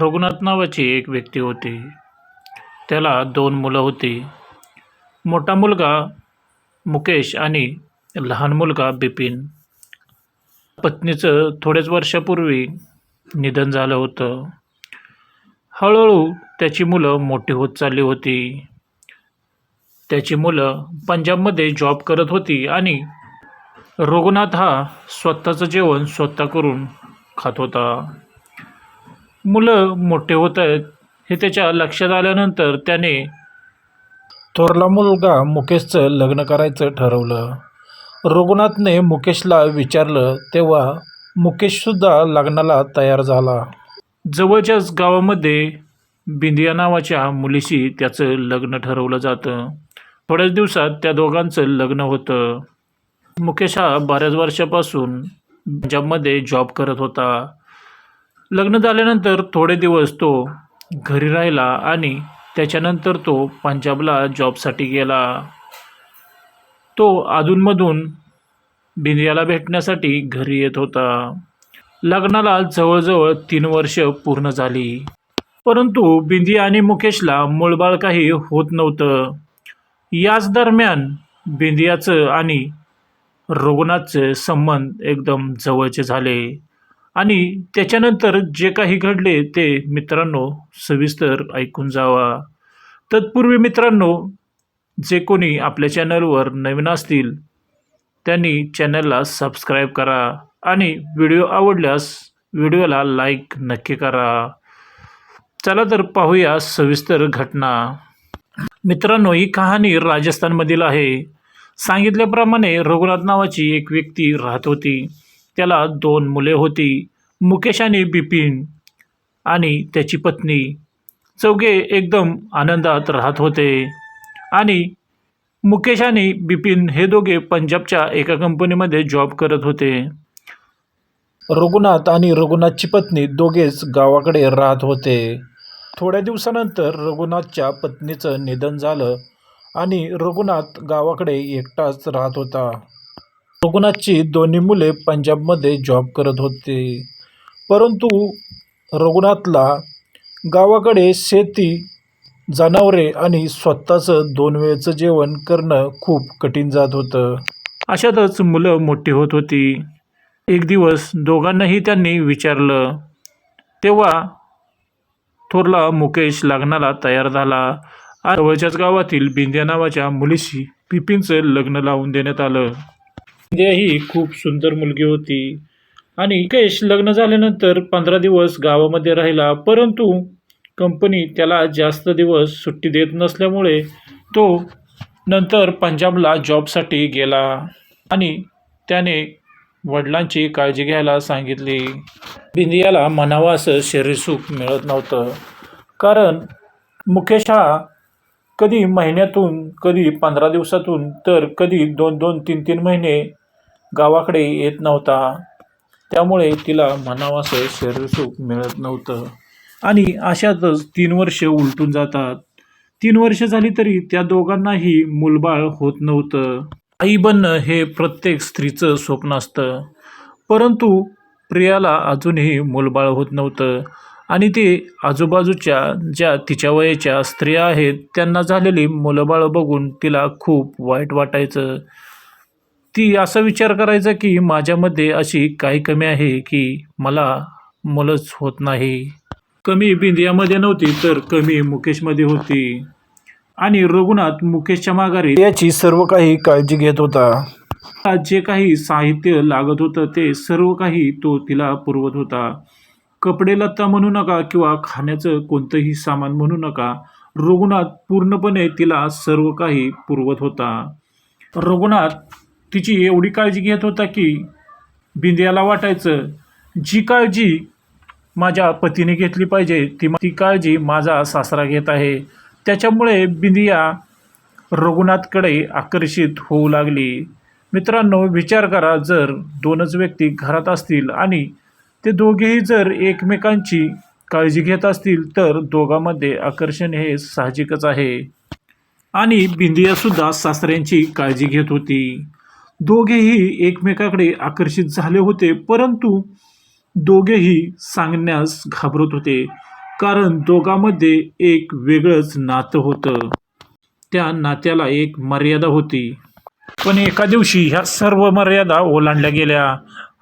रघुनाथ नावाची एक व्यक्ती होती. त्याला दोन मुलं होती. मोठा मुलगा मुकेश आणि लहान मुलगा बिपिन. पत्नीचं थोड्याच वर्षापूर्वी निधन झालं होतं. हळूहळू त्याची मुलं मोठी होत चालली होती. त्याची मुलं पंजाबमध्ये जॉब करत होती आणि रघुनाथ हा स्वतःचं जेवण स्वतः करून खात होता. मुलं मोठे होत आहेत हे त्याच्या लक्षात आल्यानंतर त्याने थोरला मुलगा मुकेशचं लग्न करायचं ठरवलं. रघुनाथने मुकेशला विचारलं तेव्हा मुकेशसुद्धा लग्नाला तयार झाला. जवळच्याच गावामध्ये बिंदिया नावाच्या मुलीशी त्याचं लग्न ठरवलं जातं. थोड्याच दिवसात त्या दोघांचं लग्न होतं. मुकेश हा बऱ्याच वर्षापासून पंजाबमध्ये जॉब करत होता. लग्न झाल्यानंतर थोडे दिवस तो घरी राहिला आणि त्याच्यानंतर तो पंजाबला जॉबसाठी गेला. तो अधूनमधून बिंदियाला भेटण्यासाठी घरी येत होता. लग्नाला जवळजवळ तीन वर्ष पूर्ण झाली. परंतु बिंदिया आणि मुकेशला मूळबाळ काही होत नव्हतं. याच दरम्यान बिंदियाचं आणि रघुनाथचे संबंध एकदम जवळचे झाले. आणि त्याच्यानंतर जे काही घडले ते मित्रांनो सविस्तर ऐकून जावा. तत्पूर्वी मित्रांनो जे कोणी आपल्या चॅनलवर नवीन असतील त्यांनी चॅनलला सबस्क्राईब करा आणि व्हिडिओ आवडल्यास व्हिडिओला लाईक नक्की करा. चला तर पाहूया सविस्तर घटना. मित्रांनो ही कहाणी राजस्थानमधील आहे. सांगितल्याप्रमाणे रघुनाथ नावाची एक व्यक्ती राहत होती. त्याला दोन मुले होती मुकेश आणि बिपिन आणि त्याची पत्नी. चौघे एकदम आनंदात राहत होते आणि मुकेश आणि बिपिन हे दोघे पंजाबच्या एका कंपनीमध्ये जॉब करत होते. रघुनाथ आणि रघुनाथची पत्नी दोघेच गावाकडे राहत होते. थोड्या दिवसानंतर रघुनाथच्या पत्नीचं निधन झालं आणि रघुनाथ गावाकडे एकटाच राहत होता. रघुनाथची दोन्ही मुले पंजाबमध्ये जॉब करत होते. परंतु रघुनाथला गावाकडे शेती जनावरे आणि स्वतःचं दोन वेळचं जेवण करणं खूप कठीण जात होतं. अशातच मुलं मोठी होत होती. एक दिवस दोघांनाही त्यांनी विचारलं तेव्हा थोरला मुकेश लग्नाला तयार झाला. जवळच्याच गावातील बिंद्या नावाच्या मुलीशी पिपिनचं लग्न लावून देण्यात आलं. ही खूप सुंदर मुलगी होती. आणि केश लग्न झाल्यानंतर पंधरा दिवस गावामध्ये राहिला परंतु कंपनी त्याला जास्त दिवस सुट्टी देत नसल्यामुळे तो नंतर पंजाबला जॉबसाठी गेला आणि त्याने वडिलांची काळजी घ्यायला सांगितली. बिंदियाला म्हणावं असं शरीरसुख मिळत नव्हतं. कारण मुकेश हा कधी महिन्यातून कधी पंधरा दिवसातून तर कधी दोन दोन तीन तीन महिने गावाकडे येत नव्हता. त्यामुळे तिला म्हणावं असं शरीरसुख मिळत नव्हतं. आणि अशातच तीन वर्ष उलटून जातात. तीन वर्ष झाली तरी त्या दोघांनाही मूलबाळ होत नव्हतं. आई बनणं हे प्रत्येक स्त्रीचं स्वप्न असतं. परंतु प्रियाला अजूनही मूलबाळ होत नव्हतं. आणि ते आजूबाजूच्या ज्या तिच्या वयाच्या स्त्रिया आहेत त्यांना झालेली मुलंबाळं बघून तिला खूप वाईट वाटायचं. ती असा विचार करायचा की माझ्यामध्ये अशी काही कमी आहे की मला मुलंच होत नाही. कमी बिंदियामध्ये नव्हती तर कमी मुकेशमध्ये होती. आणि रघुनाथ मुकेशच्या माघारी याची सर्व काही काळजी घेत होता. जे काही साहित्य लागत होतं ते सर्व काही तो तिला पुरवत होता. कपडे लत्ता म्हणू नका किंवा खाण्याचं कोणतंही सामान म्हणू नका रघुनाथ पूर्णपणे तिला सर्व काही पुरवत होता. रघुनाथ तिची एवढी काळजी घेत होता की बिंदियाला वाटायचं जी काळजी माझ्या पतीने घेतली पाहिजे ती ती काळजी माझा सासरा घेत आहे. त्याच्यामुळे बिंदिया रघुनाथकडे आकर्षित होऊ लागली. मित्रांनो विचार करा जर दोनच व्यक्ती घरात असतील आणि ते दोघेही जर एकमेकांची काळजी घेत असतील तर दोघांमध्ये आकर्षण हे साहजिकच आहे. आणि बिंदियासुद्धा सासऱ्यांची काळजी घेत होती. दोघेही एकमेकाकडे आकर्षित झाले होते परंतु दोघेही सांगण्यास घाबरत होते कारण दोघांमध्ये एक वेगळंच नातं होतं. त्या नात्याला एक मर्यादा होती. पण एका दिवशी ह्या सर्व मर्यादा ओलांडल्या गेल्या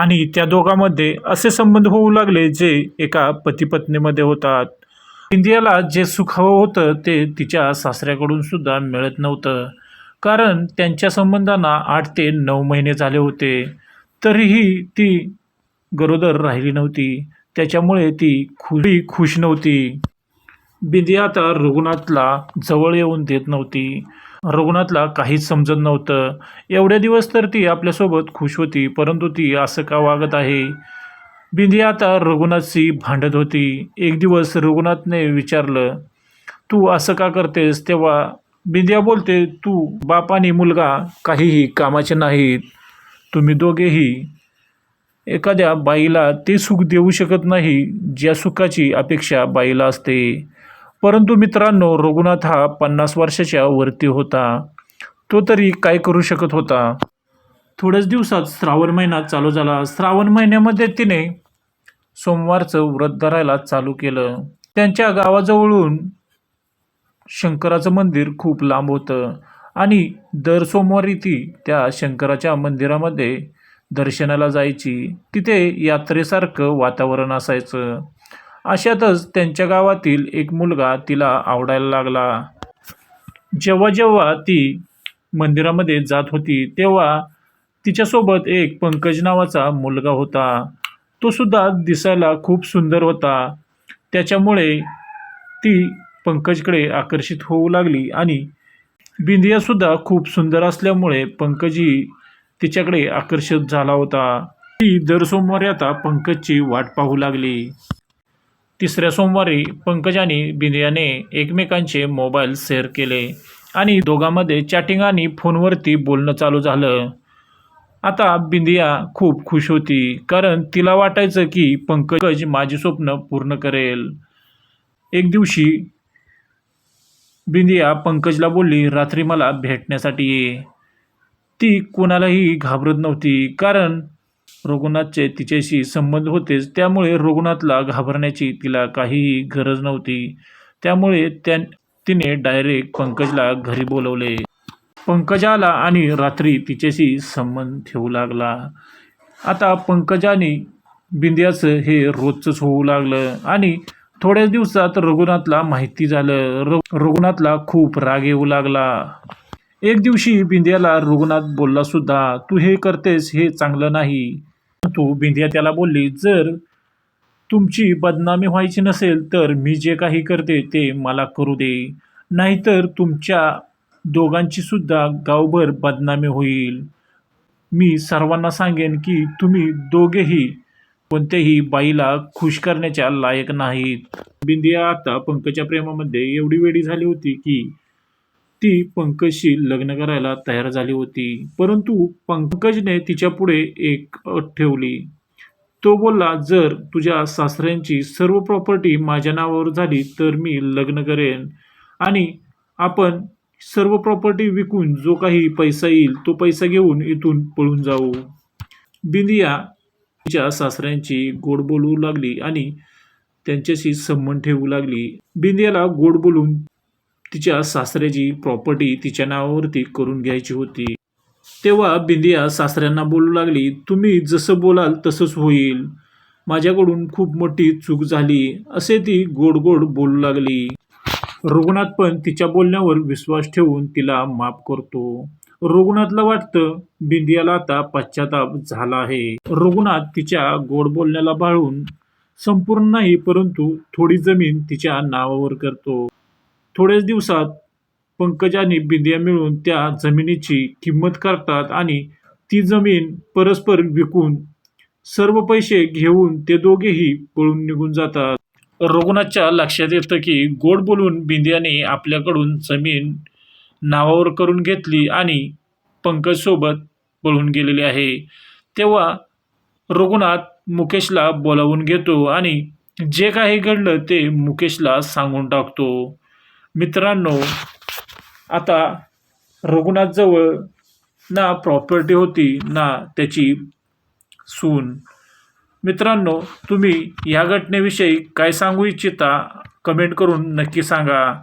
आणि त्या दोघांमध्ये असे संबंध होऊ लागले जे एका पतीपत्नीमध्ये होतात. इंदियाला जे सुख हवं होतं ते तिच्या सासऱ्याकडून सुद्धा मिळत नव्हतं. कारण त्यांच्या संबंधांना आठ ते नऊ महिने झाले होते. तरीही ती गरोदर राहिली नव्हती. त्याच्यामुळे ती खुली खुश नव्हती. बिंदिया आता रुग्णातला जवळ येऊन देत नव्हती. रुग्णातला काहीच समजत नव्हतं. एवढे दिवस तर ती आपल्यासोबत खुश होती परंतु ती असं का वागत आहे? बिंदिया आता रघुनाथशी भांडत होती. एक दिवस रघुनाथने विचारलं तू असं का करतेस? तेव्हा बिंदिया बोलते तू बाप आणि मुलगा काहीही कामाचे नाहीत. तुम्ही दोघेही एखाद्या बाईला ते सुख देऊ शकत नाही ज्या सुखाची अपेक्षा बाईला असते. परंतु मित्रांनो रघुनाथ हा पन्नास वर्षाच्या वरती होता. तो तरी काय करू शकत होता? थोड्याच दिवसात श्रावण महिना चालू झाला. श्रावण महिन्यामध्ये तिने सोमवारचं व्रत धरायला चालू केलं. त्यांच्या गावाजवळून शंकराचं मंदिर खूप लांब होतं. आणि दर सोमवारी ती त्या शंकराच्या मंदिरामध्ये दर्शनाला जायची. तिथे यात्रेसारखं वातावरण असायचं. अशातच त्यांच्या गावातील एक मुलगा तिला आवडायला लागला. जेव्हा जेव्हा ती मंदिरामध्ये जात होती तेव्हा तिच्यासोबत एक पंकज नावाचा मुलगा होता. तो सुद्धा दिसायला खूप सुंदर होता. त्याच्यामुळे ती पंकजकडे आकर्षित होऊ लागली आणि बिंदियासुद्धा खूप सुंदर असल्यामुळे पंकजही तिच्याकडे आकर्षित झाला होता. ती दर सोमवारी आता पंकजची वाट पाहू लागली. तिसऱ्या सोमवारी पंकज आणि बिंदियाने एकमेकांचे मोबाईल शेअर केले आणि दोघांमध्ये चॅटिंग आणि फोनवरती बोलणं चालू झालं. आता बिंदिया खूप खुश होती कारण तिला वाटायचं की पंकज माझी स्वप्न पूर्ण करेल. एक दिवशी बिंदिया पंकजला बोलली रात्री मला भेटण्यासाठी ये. ती कोणालाही घाबरत नव्हती कारण रघुनाथचे तिच्याशी संबंध होतेच त्यामुळे रघुनाथला घाबरण्याची तिला काहीही गरज नव्हती. त्यामुळे त्या तिने डायरेक्ट पंकजला घरी बोलवले. पंकजाला आणि रात्री तिच्याशी संबंध ठेवू लागला. आता पंकजाने बिंदियाचं हे रोजचंच होऊ लागलं आणि थोड्याच दिवसात रघुनाथला माहिती झालं. र रघुनाथला खूप राग येऊ लागला. एक दिवशी बिंदियाला रघुनाथ बोलला सुद्धा तू हे करतेस हे चांगलं नाही. तू बिंदिया त्याला बोलली जर तुमची बदनामी व्हायची नसेल तर मी जे काही करते ते मला करू दे. नाहीतर तुमच्या दोघांची सुद्धा गावभर बदनामी होईल. मी सर्वांना सांगेन की तुम्ही दोघेही कोणत्याही बाईला खुश करण्याच्या लायक नाहीत बिंदिया आता पंकजच्या प्रेमामध्ये एवढी वेडी झाली होती की ती पंकजशी लग्न करायला तयार झाली होती. परंतु पंकजने तिच्या पुढे एक अट ठेवली. तो बोलला जर तुझ्या सासऱ्यांची सर्व प्रॉपर्टी माझ्या नावावर झाली तर मी लग्न करेन आणि आपण सर्व प्रॉपर्टी विकून जो काही पैसा येईल तो पैसा घेऊन इथून पळून जाऊ. बिंदिया तिच्या सासऱ्यांची गोड बोलू लागली आणि त्यांच्याशी संबंध ठेवू लागली. बिंदियाला गोड बोलून तिच्या सासऱ्याची प्रॉपर्टी तिच्या नावावरती करून घ्यायची होती. तेव्हा बिंदिया सासऱ्यांना बोलू लागली तुम्ही जसं बोलाल तसंच होईल. माझ्याकडून खूप मोठी चूक झाली असे ती गोड गोड बोलू लागली. रघुनाथ पण तिच्या बोलण्यावर विश्वास ठेवून तिला माफ करतो. रुग्णातलं वाटतं बिंदियाला आता पश्चाताप झाला आहे. रुग्णात तिच्या गोड बोलण्याला बाळून संपूर्ण नाही परंतु थोडी जमीन तिच्या नावावर करतो. थोड्याच दिवसात पंकज आणि बिंदिया मिळून त्या जमिनीची किंमत करतात आणि ती जमीन परस्पर विकून सर्व पैसे घेऊन ते दोघेही पळून निघून जातात. रघुनाथच्या लक्षात येतं की गोड बोलून बिंदियाने आपल्याकडून जमीन नावावर करून घेतली आणि पंकजसोबत पळून गेलेली आहे. तेव्हा रघुनाथ मुकेशला बोलावून घेतो आणि जे काही घडलं ते मुकेशला सांगून टाकतो. मित्रांनो आता रघुनाथजवळ ना प्रॉपर्टी होती ना त्याची सून. मित्रांनो तुम्ही या घटनेविषयी काय सांगू इच्छिता कमेंट करून नक्की सांगा.